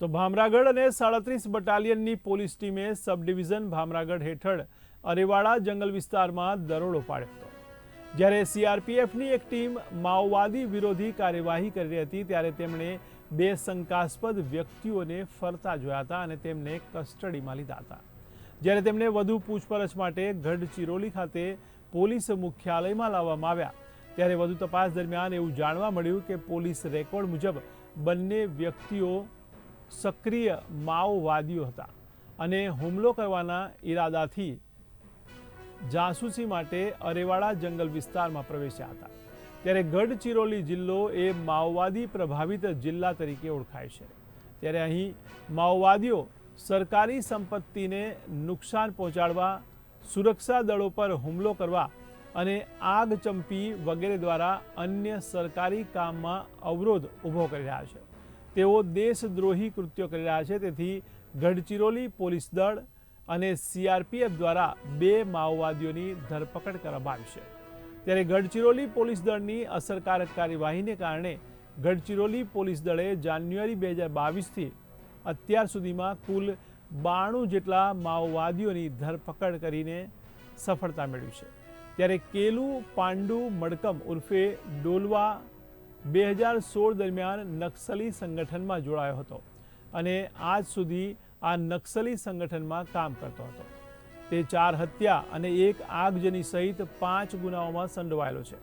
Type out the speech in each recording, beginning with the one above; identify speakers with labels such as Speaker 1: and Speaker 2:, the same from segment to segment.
Speaker 1: તો ભામરાગઢ અને સાડત્રીસ બટાલિયનની પોલીસ ટીમે સબ ડિવિઝન ભામરાગઢ હેઠળ અરેવાડા જંગલ વિસ્તારમાં દરોડો પાડ્યો હતો. જ્યારે સીઆરપીએફની એક ટીમ માઓવાદી વિરોધી કાર્યવાહી કરી રહી હતી, ત્યારે તેમણે બે શંકાસ્પદ વ્યક્તિઓને ફરતા જોયા હતા અને તેમને કસ્ટડીમાં લીધા હતા. જ્યારે તેમને વધુ પૂછપરછ માટે ગઢચિરોલી ખાતે પોલીસ મુખ્યાલયમાં લાવવામાં આવ્યા. ત્યારે વધુ તપાસ દરમિયાન એવું જાણવા મળ્યું કે પોલીસ રેકોર્ડ મુજબ બંને વ્યક્તિઓ સક્રિય માઓવાદીઓ હતા અને હુમલો કરવાના ઈરાદાથી જાસૂસી માટે અરેવાડા જંગલ વિસ્તારમાં પ્રવેશ્યા હતા. ત્યારે ગઢચિરોલી જિલ્લો એ માઓવાદી પ્રભાવિત જિલ્લા તરીકે ઓળખાય છે. ત્યારે અહીં માઓવાદીઓ સરકારી સંપત્તિને નુકસાન પહોંચાડવા, સુરક્ષા દળો પર હુમલો કરવા અને આગ ચંપી વગેરે દ્વારા અન્ય સરકારી કામમાં અવરોધ ઊભો કરી રહ્યા છે. તેઓ દેશદ્રોહી કૃત્યો કરી રહ્યા છે. તેથી ગઢચિરોલી પોલીસ દળ અને સીઆરપીએફ દ્વારા બે માઓવાદીઓની ધરપકડ કરવામાં આવી છે. ત્યારે ગઢચિરોલી પોલીસ દળની અસરકારક કાર્યવાહીને કારણે ગઢચિરોલી પોલીસ દળે જાન્યુઆરી બે હજાર બાવીસથી અત્યાર સુધીમાં કુલ બાણું જેટલા માઓવાદીઓની ધરપકડ કરીને સફળતા મેળવી છે. ત્યારે કેલુ, પાંડુ, મડકમ ઉર્ફે ડોલવા બે હજાર સોળ દરમિયાન નક્સલી સંગઠનમાં જોડાયો હતો અને આજ સુધી આ નક્સલી સંગઠનમાં કામ કરતો હતો. તે ચાર હત્યા અને એક આગજની સહિત પાંચ ગુનાઓમાં સંડોવાયેલો છે.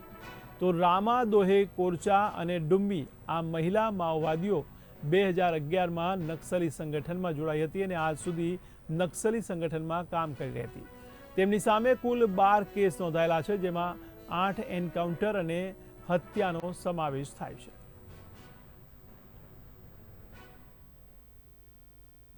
Speaker 1: તો રામા, દોહે, કોરચા અને ડુમ્બી આ મહિલા માઓવાદીઓ બે હજાર અગિયારમાં નક્સલી સંગઠનમાં જોડાઈ હતી અને આજ સુધી નક્સલી સંગઠનમાં કામ કરી રહી હતી. તેમની સામે કુલ બાર કેસ નોંધાયેલા છે, જેમાં આઠ એન્કાઉન્ટર અને હત્યાનો સમાવેશ થાય છે.